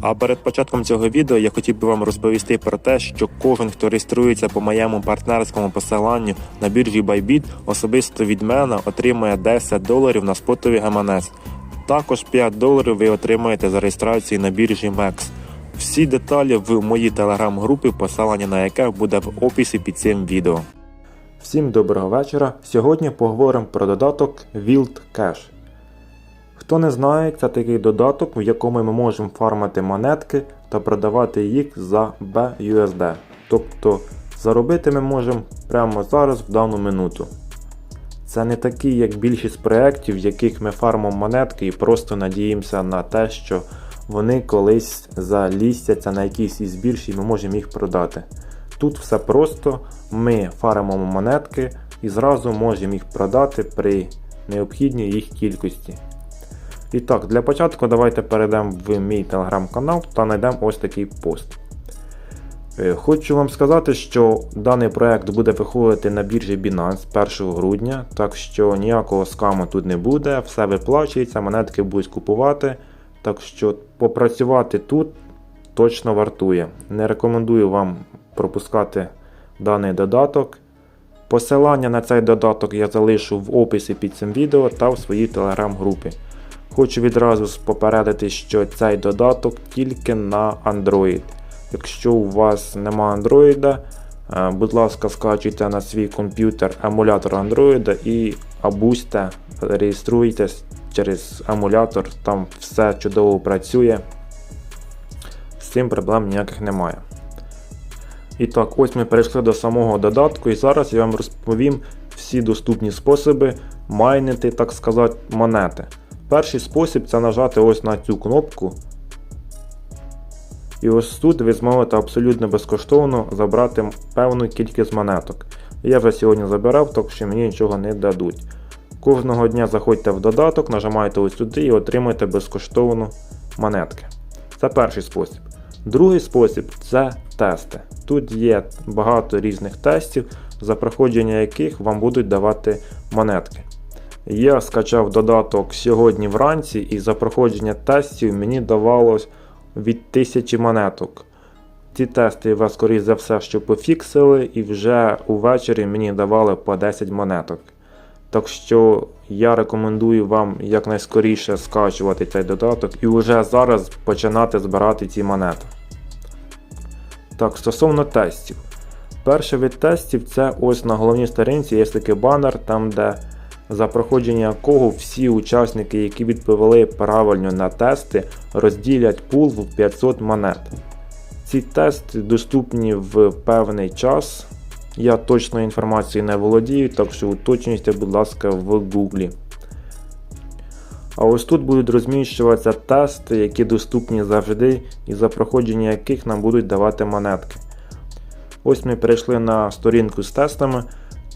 А перед початком цього відео я хотів би вам розповісти про те, що кожен, хто реєструється по моєму партнерському посиланню на біржі Bybit, особисто від мене отримує 10 доларів на спотовий гаманець. Також 5 доларів ви отримаєте за реєстрацію на біржі MEX. Всі деталі в моїй телеграм-групі, посилання на яке буде в описі під цим відео. Всім доброго вечора. Сьогодні поговоримо про додаток Wild Cash. Хто не знає, це такий додаток, в якому ми можемо фармити монетки та продавати їх за BUSD. Тобто заробити ми можемо прямо зараз в дану минуту. Це не такий, як більшість проєктів, в яких ми фармимо монетки і просто надіємося на те, що вони колись залістяться на якийсь із бірж і ми можемо їх продати. Тут все просто, ми фармимо монетки і зразу можемо їх продати при необхідній їх кількості. І так, для початку давайте перейдемо в мій телеграм-канал та знайдемо ось такий пост. Е, Хочу вам сказати, що даний проект буде виходити на біржі Binance 1 грудня, так що ніякого скаму тут не буде, все виплачується, монетки будуть купувати. Так що попрацювати тут точно вартує. Не рекомендую вам пропускати даний додаток. Посилання на цей додаток я залишу в описі під цим відео та в своїй телеграм-групі. Хочу відразу попередити, що цей додаток тільки на Android. Якщо у вас нема Android, е, будь ласка, скачуйте на свій комп'ютер емулятор Android і абусьте, реєструйтесь через емулятор, там все чудово працює. З цим проблем ніяких немає. І так, ось ми перейшли до самого додатку, і зараз я вам розповім всі доступні способи майнити, так сказати, монети. Перший спосіб це нажати ось на цю кнопку. І ось тут ви зможете абсолютно безкоштовно забрати певну кількість монеток. Я вже сьогодні забирав, так що мені нічого не дадуть. Кожного дня заходьте в додаток, нажимаєте ось сюди і отримаєте безкоштовно монетки. Це перший спосіб. Другий спосіб це тести. Тут є багато різних тестів, за проходження яких вам будуть давати монетки. Я скачав додаток сьогодні вранці, і за проходження тестів мені давалось від 1000 монеток. Ці тести вас, скоріш за все, що пофіксили, і вже увечері мені давали по 10 монеток. Так що я рекомендую вам якнайскоріше скачувати цей додаток і вже зараз починати збирати ці монети. Так, стосовно тестів. Перший вид тестів це ось на головній сторінці є такий банер, там де за проходження якого всі учасники, які відповіли правильно на тести, розділять пул в 500 монет. Ці тести доступні в певний час. Я точної інформації не володію, так що уточнюйте, будь ласка, в Google. А ось тут будуть розміщуватися тести, які доступні завжди, і за проходження яких нам будуть давати монетки. Ось ми перейшли на сторінку з тестами.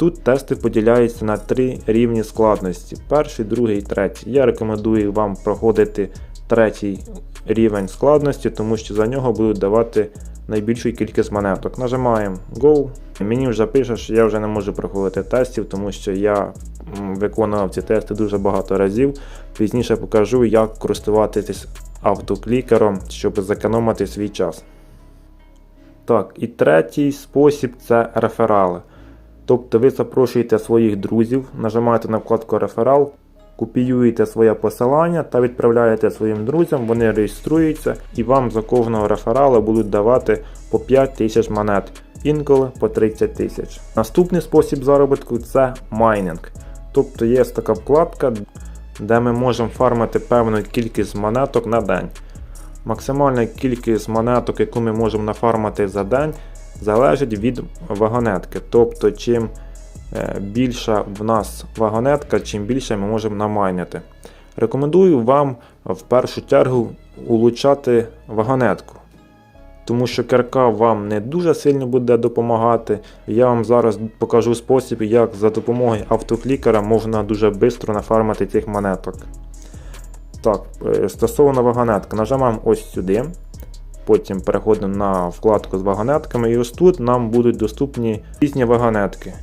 Тут тести поділяються на три рівні складності: перший, другий, третій. Я рекомендую вам проходити третій рівень складності, тому що за нього будуть давати найбільшу кількість монеток. Нажимаємо Go. Мені вже пише, що я вже не можу проходити тестів, тому що я виконував ці тести дуже багато разів. Пізніше покажу, як користуватись автоклікером, щоб зекономити свій час. Так, і третій спосіб це реферали. Тобто ви запрошуєте своїх друзів, нажимаєте на вкладку реферал, копіюєте своє посилання та відправляєте своїм друзям, вони реєструються і вам за кожного реферала будуть давати по 5 тисяч монет, інколи по 30 тисяч. Наступний спосіб заробітку це майнинг. Тобто є така вкладка, де ми можемо фармити певну кількість монеток на день. Максимальна кількість монеток, яку ми можемо нафармити за день, залежить від вагонетки. Тобто, чим е, більша в нас вагонетка, чим більше ми можемо намайнити. Рекомендую вам в першу чергу улучшати вагонетку. Тому що кирка вам не дуже сильно буде допомагати. Я вам зараз покажу спосіб, як за допомогою автоклікера можна дуже швидко нафармити цих монеток. Так, е, стосовно вагонетки, нажимаємо ось сюди. Потім переходимо на вкладку з вагонетками, і ось тут нам будуть доступні різні вагонетки.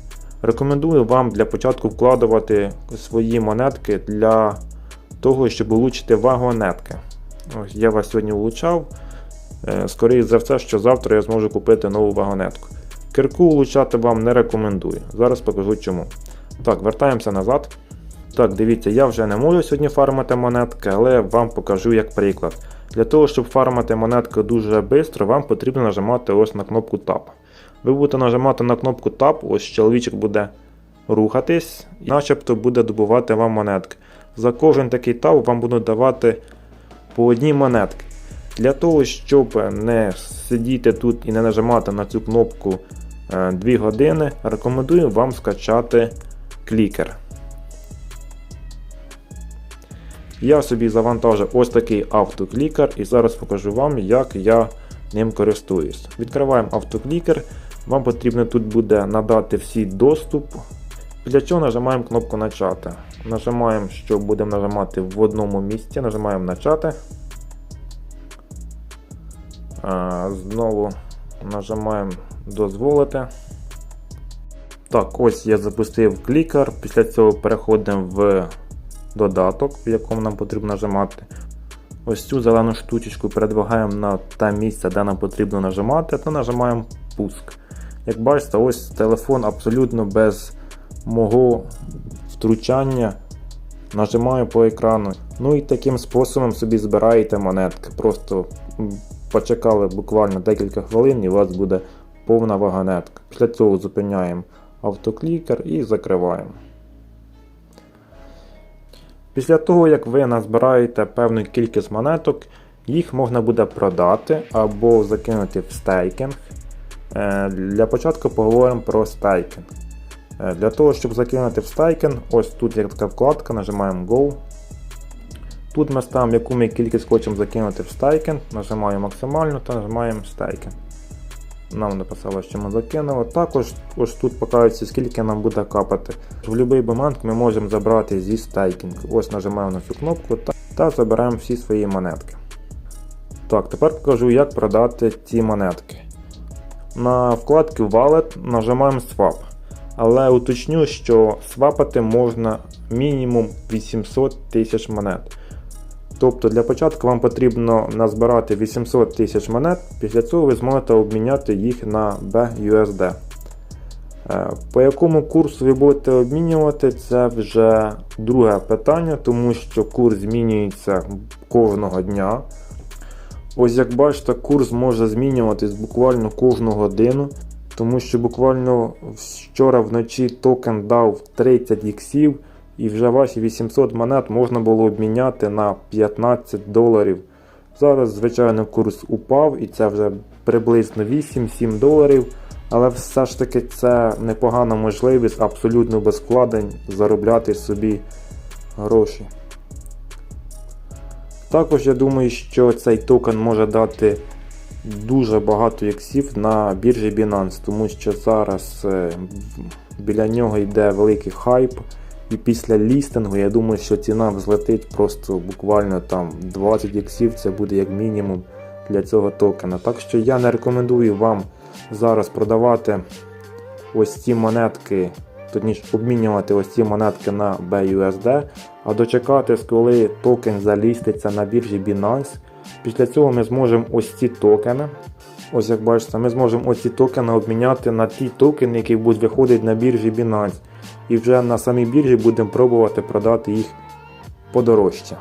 Рекомендую вам для початку вкладувати свої монетки для того, щоб улучшити вагонетки. Ось Я вас сьогодні влучав. Е, Скоріше за все, що завтра я зможу купити нову вагонетку. Кирку улучшати вам не рекомендую. Зараз покажу чому. Так, вертаємося назад. Так, дивіться, я вже не можу сьогодні фармити монетки, але вам покажу як приклад. Для того, щоб фармити монетку дуже швидко, вам потрібно нажимати ось на кнопку Tab. Ви будете нажимати на кнопку Tab, ось чоловічок буде рухатись, і начебто буде добувати вам монетки. За кожен такий таб вам будуть давати по одній монетки. Для того, щоб не сидіти тут і не нажимати на цю кнопку 2 години, рекомендую вам скачати клікер. Я собі завантажив ось такий автоклікер і зараз покажу вам, як я ним користуюсь. Відкриваємо автоклікер. Вам потрібно тут буде надати всі доступ. Для чого нажимаємо кнопку начати. Нажимаємо, що будемо нажимати в одному місці, нажимаємо начати. Знову нажимаємо дозволити. Так, ось я запустив клікер. Після цього переходимо в додаток, в якому нам потрібно нажимати. Ось цю зелену штучечку передвигаємо на те місце, де нам потрібно нажимати, та нажимаємо пуск. Як бачите, ось телефон абсолютно без мого втручання нажимаю по екрану. Ну і таким способом собі збираєте монетки. Просто почекали буквально декілька хвилин і у вас буде повна вагонетка. Після цього зупиняємо автоклікер і закриваємо. Після того, як ви назбираєте певну кількість монеток, їх можна буде продати або закинути в стейкінг. Е, Для початку поговоримо про стейкінг. Е, Для того, щоб закинути в стейкінг, ось тут є така вкладка, нажимаємо Go. Тут ми ставимо, яку ми кількість хочемо закинути в стейкінг, нажимаємо максимально та нажимаємо стейкінг. Нам написало, що ми закинули. Також ось тут показується, скільки нам буде капати. В будь-який момент ми можемо забрати зі стейкінг. Ось нажимаємо на цю кнопку та, та забираємо всі свої монетки. Так, тепер покажу, як продати ці монетки. На вкладці Wallet нажимаємо Swap. Але уточню, що свапати можна мінімум 800 тисяч монет. Тобто для початку вам потрібно назбирати 800 тисяч монет, після цього ви зможете обміняти їх на BUSD. Е, По якому курсу ви будете обмінювати, це вже друге питання, тому що курс змінюється кожного дня. Ось як бачите, курс може змінюватись буквально кожну годину, тому що буквально вчора вночі токен дав 30 іксів, і вже ваші 800 монет можна було обміняти на 15 доларів. Зараз, звичайно, курс упав і це вже приблизно 8-7 доларів. Але все ж таки це непогана можливість абсолютно без вкладень заробляти собі гроші. Також я думаю, що цей токен може дати дуже багато іксів на біржі Binance, тому що зараз е, біля нього йде великий хайп. І після лістингу я думаю, що ціна взлетить просто буквально там 20 іксів, це буде як мінімум для цього токена. Так що я не рекомендую вам зараз продавати ось ці монетки, точніше обмінювати ось ці монетки на BUSD, а дочекатись, коли токен заліститься на біржі Binance. Після цього ми зможемо ось ці токени. Ось як бачите, ми зможемо ось ці токени обміняти на ті токени, які будуть виходити на біржі Binance. І вже на самій біржі будемо пробувати продати їх подорожче.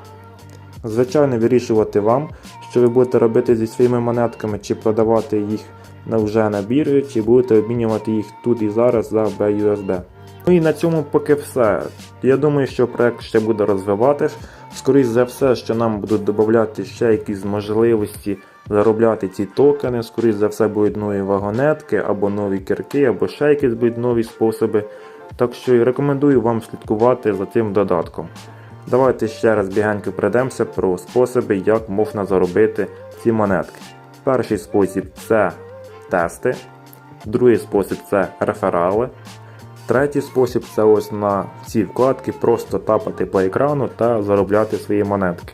Звичайно, вирішувати вам, що ви будете робити зі своїми монетками, чи продавати їх вже на біржі, чи будете обмінювати їх тут і зараз за BUSD. Ну і на цьому поки все. Я думаю, що проект ще буде розвиватись. Скоріше за все, що нам будуть додати ще якісь можливості заробляти ці токени. Скоріше за все будуть нові вагонетки, або нові кірки, або ще якісь будуть нові способи. Так що і рекомендую вам слідкувати за цим додатком. Давайте ще раз бігенько пройдемося про способи, як можна заробити ці монетки. Перший спосіб це тести, другий спосіб це реферали. Третій спосіб це ось на ці вкладки просто тапати по екрану та заробляти свої монетки.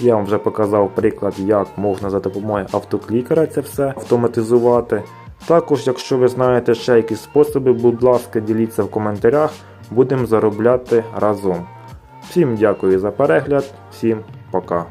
Я вам вже показав приклад, як можна за допомогою автоклікера це все автоматизувати. Також, якщо ви знаєте ще якісь способи, будь ласка, діліться в коментарях, будемо заробляти разом. Всім дякую за перегляд, всім пока.